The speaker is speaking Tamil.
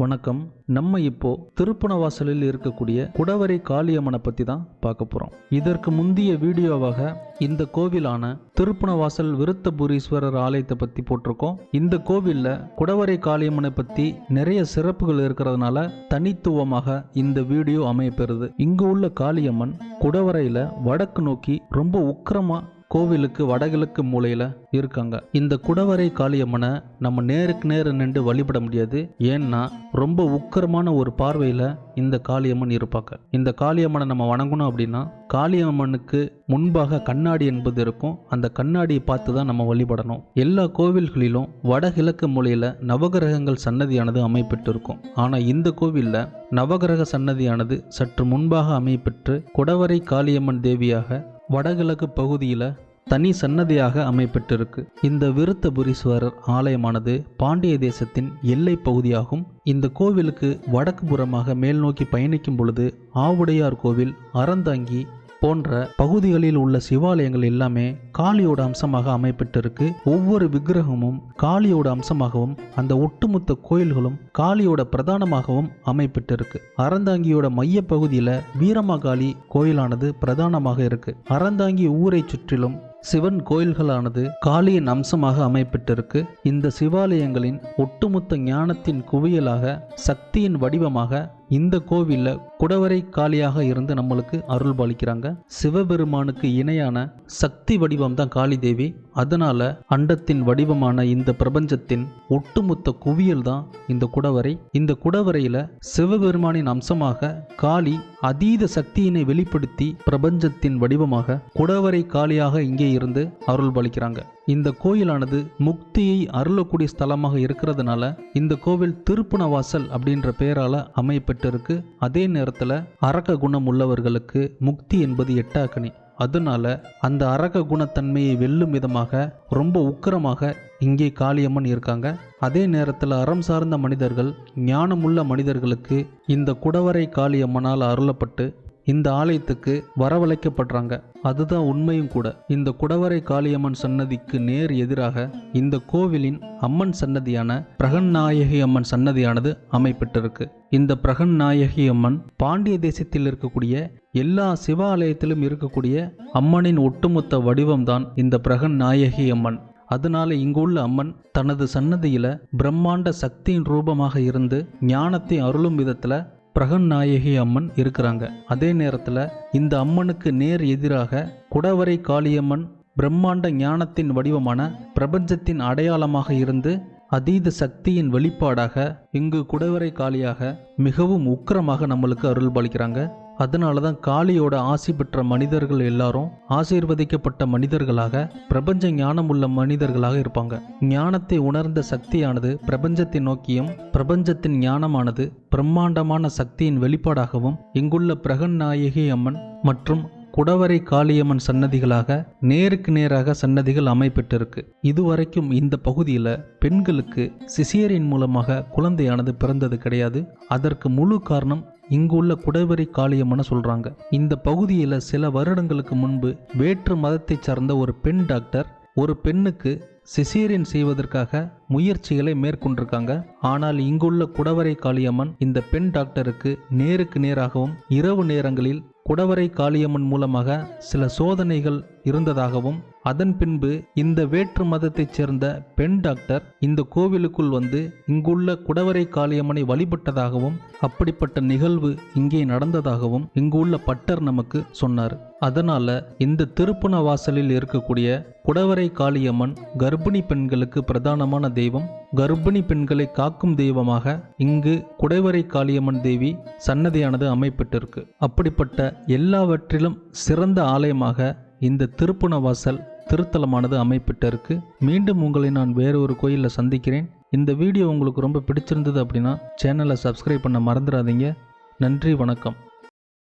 வணக்கம். நம்ம இப்போ திருப்பணவாசலில் இருக்கக்கூடிய குடவரை காளியம்மனை பற்றி தான் பார்க்க போகிறோம் இதற்கு முந்தைய வீடியோவாக இந்த கோவிலான திருப்பணவாசல் விருத்தபுரீஸ்வரர் ஆலயத்தை பற்றி போட்டிருக்கோம். இந்த கோவிலில் குடவரை காளியம்மனை பற்றி நிறைய சிறப்புகள் இருக்கிறதுனால தனித்துவமாக இந்த வீடியோ அமையப்பெறுது. இங்கு உள்ள காளியம்மன் குடவரையில் வடக்கு நோக்கி ரொம்ப உக்கிரமாக கோவிலுக்கு வடகிழக்கு மூலையில இருக்காங்க. இந்த குடவரை காளியம்மனை நம்ம நேருக்கு நேரு நின்று வழிபட முடியாது. ஏன்னா ரொம்ப உக்கரமான ஒரு பார்வையில இந்த காளியம்மன் இருப்பாங்க. இந்த காளியம்மனை நம்ம வணங்கணும் அப்படின்னா காளியம்மனுக்கு முன்பாக கண்ணாடி என்பது இருக்கும். அந்த கண்ணாடியை பார்த்து தான் நம்ம வழிபடணும். எல்லா கோவில்களிலும் வடகிழக்கு மூலையில நவகிரகங்கள் சன்னதியானது அமைப்பெற்றிருக்கும் ஆனா இந்த கோவில்ல நவகிரக சன்னதியானது சற்று முன்பாக அமைப்பெற்று குடவரை காளியம்மன் தேவியாக வடகிழக்கு பகுதியில் தனி சன்னதியாக அமைப்பெற்றிருக்கு இந்த விருத்தபுரீஸ்வரர் ஆலயமானது பாண்டிய தேசத்தின் எல்லை பகுதியாகும். இந்த கோவிலுக்கு வடக்கு புறமாக மேல் நோக்கி பயணிக்கும் பொழுது ஆவுடையார் கோவில் அறந்தாங்கி போன்ற பகுதிகளில் உள்ள சிவாலயங்கள் எல்லாமே காளியோட அம்சமாக அமைப்பட்டிருக்கு. ஒவ்வொரு விக்கிரகமும் காளியோட அம்சமாகவும் அந்த ஒட்டுமொத்த கோயில்களும் காளியோட பிரதானமாகவும் அமைப்பட்டிருக்கு. அறந்தாங்கியோட மைய பகுதியில் வீரமாகாளி கோயிலானது பிரதானமாக இருக்கு. அறந்தாங்கி ஊரை சுற்றிலும் சிவன் கோயில்களானது காளியின் அம்சமாக அமைப்பட்டிருக்கு. இந்த சிவாலயங்களின் ஒட்டுமொத்த ஞானத்தின் குவியலாக சக்தியின் வடிவமாக இந்த கோவிலில் குடவரை காளியாக இருந்து நம்மளுக்கு அருள் பாலிக்கிறாங்க. சிவபெருமானுக்கு இணையான சக்தி வடிவம் தான் காளி தேவி அதனால அண்டத்தின் வடிவமான இந்த பிரபஞ்சத்தின் ஒட்டுமொத்த குவியல் தான் இந்த குடவரை. இந்த குடவரையில சிவபெருமானின் அம்சமாக காளி அதீத சக்தியினை வெளிப்படுத்தி பிரபஞ்சத்தின் வடிவமாக குடவரை காளியாக இங்கே இருந்து அருள் பாலிக்கிறாங்க. இந்த கோயிலானது முக்தியை அருளக்கூடிய ஸ்தலமாக இருக்கிறதுனால இந்த கோவில் திருப்புணவாசல் அப்படின்ற பெயரால அமையப்பட்டிருக்கு. அதே நேரத்தில் அரக்க குணம் உள்ளவர்களுக்கு முக்தி என்பது எட்டாக்கணி அதனால அந்த அரக குணத்தன்மையை வெல்லும் விதமாக ரொம்ப உக்கிரமாக இங்கே காளியம்மன் இருக்காங்க. அதே நேரத்தில் அறம் சார்ந்த மனிதர்கள் ஞானமுள்ள மனிதர்களுக்கு இந்த குடவரை காளியம்மனால் அருளப்பட்டு இந்த ஆலயத்துக்கு வரவழைக்கப்படுறாங்க. அதுதான் உண்மையும் கூட. இந்த குடவரை காளியம்மன் சன்னதிக்கு நேர் எதிராக இந்த கோவிலின் அம்மன் சன்னதியான பிரகன்நாயகி அம்மன் சன்னதியானது அமைப்பட்டிருக்கு இந்த பிரகன்நாயகி அம்மன் பாண்டிய தேசத்தில் இருக்கக்கூடிய எல்லா சிவாலயத்திலும் இருக்கக்கூடிய அம்மனின் ஒட்டுமொத்த வடிவம்தான் இந்த பிரகன்நாயகி அம்மன். அதனால இங்குள்ள அம்மன் தனது சன்னதியில பிரம்மாண்ட சக்தியின் ரூபமாக இருந்து ஞானத்தை அருளும் விதத்துல பிரகன்நாயகி அம்மன் இருக்கிறாங்க. அதே நேரத்தில் இந்த அம்மனுக்கு நேர் எதிராக குடவரை காளியம்மன் பிரம்மாண்ட ஞானத்தின் வடிவமான பிரபஞ்சத்தின் அடையாளமாக இருந்து அதீத சக்தியின் வெளிப்பாடாக இங்கு குடவரை காளியாக மிகவும் உக்கிரமாக நம்மளுக்கு அருள் பாலிக்கிறாங்க அதனால தான் காளியோட ஆசி பெற்ற மனிதர்கள் எல்லாரும் ஆசீர்வதிக்கப்பட்ட மனிதர்களாக பிரபஞ்ச ஞானம் உள்ள மனிதர்களாக இருப்பாங்க. ஞானத்தை உணர்ந்த சக்தியானது பிரபஞ்சத்தை நோக்கியும் பிரபஞ்சத்தின் ஞானமானது பிரம்மாண்டமான சக்தியின் வெளிப்பாடாகவும் இங்குள்ள பிரகன் நாயகி அம்மன் மற்றும் குடவரை காளியம்மன் சன்னதிகளாக நேருக்கு நேராக சன்னதிகள் அமைப்பெற்றிருக்கு. இதுவரைக்கும் இந்த பகுதியில் பெண்களுக்கு சிசியரின் மூலமாக குழந்தையானது பிறந்தது கிடையாது. அதற்கு முழு காரணம் இங்கு உள்ள காளியம்மனை சொல்கிறாங்க இந்த பகுதியில் சில வருடங்களுக்கு முன்பு வேற்று மதத்தை சார்ந்த ஒரு பெண் டாக்டர் ஒரு பெண்ணுக்கு சிசேரியன் செய்வதற்காக முயற்சிகளை மேற்கொண்டிருக்காங்க. ஆனால் இங்குள்ள குடவரை காளியம்மன் இந்த பெண் டாக்டருக்கு நேருக்கு நேராகவும் இரவு நேரங்களில் குடவரை காளியம்மன் மூலமாக சில சோதனைகள் இருந்ததாகவும் அதன் பின்பு இந்த வேற்று மதத்தைச் சேர்ந்த பெண் டாக்டர் இந்த கோவிலுக்குள் வந்து இங்குள்ள குடவரை காளியம்மனை வழிபட்டதாகவும் அப்படிப்பட்ட நிகழ்வு இங்கே நடந்ததாகவும் இங்குள்ள பட்டர் நமக்கு சொன்னார். அதனால இந்த திருப்புண வாசலில் இருக்கக்கூடிய குடவரை காளியம்மன் கர்ப்பிணி பெண்களுக்கு பிரதானமான தெய்வம். கர்ப்பிணி பெண்களை காக்கும் தெய்வமாக இங்கு குடைவரை காளியம்மன் தேவி சன்னதியானது அமைப்பட்டிருக்கு. அப்படிப்பட்ட எல்லாவற்றிலும் சிறந்த ஆலயமாக இந்த திருப்புணவாசல் திருத்தலமானது அமைப்பட்டிருக்கு. மீண்டும் உங்களை நான் வேற ஒரு கோயிலில் சந்திக்கிறேன். இந்த வீடியோ உங்களுக்கு ரொம்ப பிடிச்சிருந்தது அப்படின்னா சேனலை சப்ஸ்கிரைப் பண்ண மறந்துடாதீங்க. நன்றி வணக்கம்.